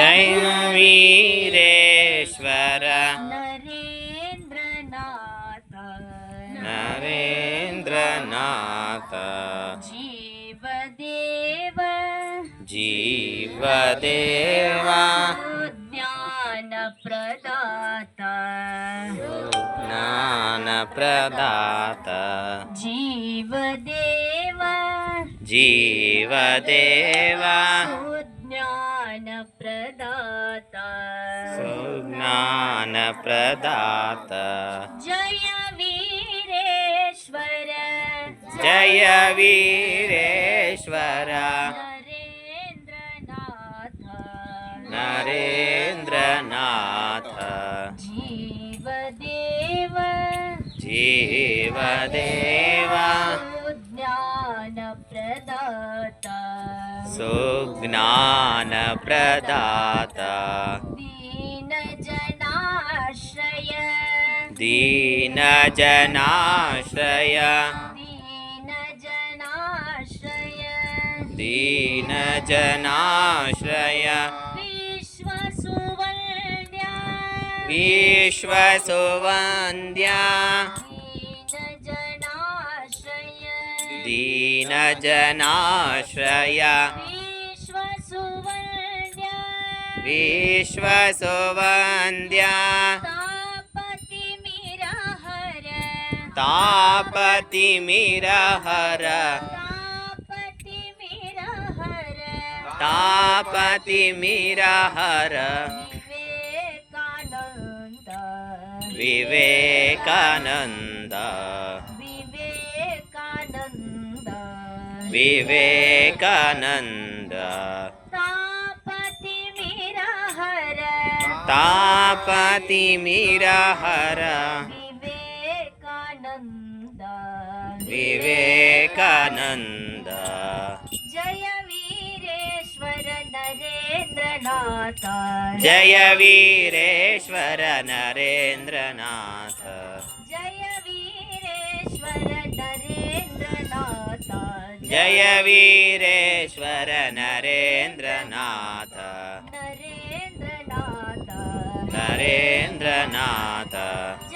Jai Vireshwar Narendranath. Narendranath. जीवदेव। जीवदेवा। ज्ञानप्रदाता ज्ञानप्रदात जीवदेव। जीवदेवा ज्ञानप्रदाता। सुज्ञानप्रदात। Jai Vireshwar. Jai Vireshwar. Narendranath Narendranath जीवदेव। जीवदेवा। सुज्ञानप्रदात दीनजनाश्रय। दीनजनाश्रय। दीनजनाश्रय। दीनजनाश्रय। विश्वसुवन्द्या दीनजनाश्रय। दीनजनाश्रय विश्वसुवन्द्या। तापतिमिरहर। तापतिमिरहर। तापतिमिरहर। तापतिमिरहर। Vivekananda. Vivekananda. Vivekananda तापतिमिरहर। Vivekananda. Vivekananda. Jai Vireshwar Narendranath Jai Vireshwar Narendranath Jai Vireshwar Narendranath Jai Vireshwar Narendranath Narendranath Narendranath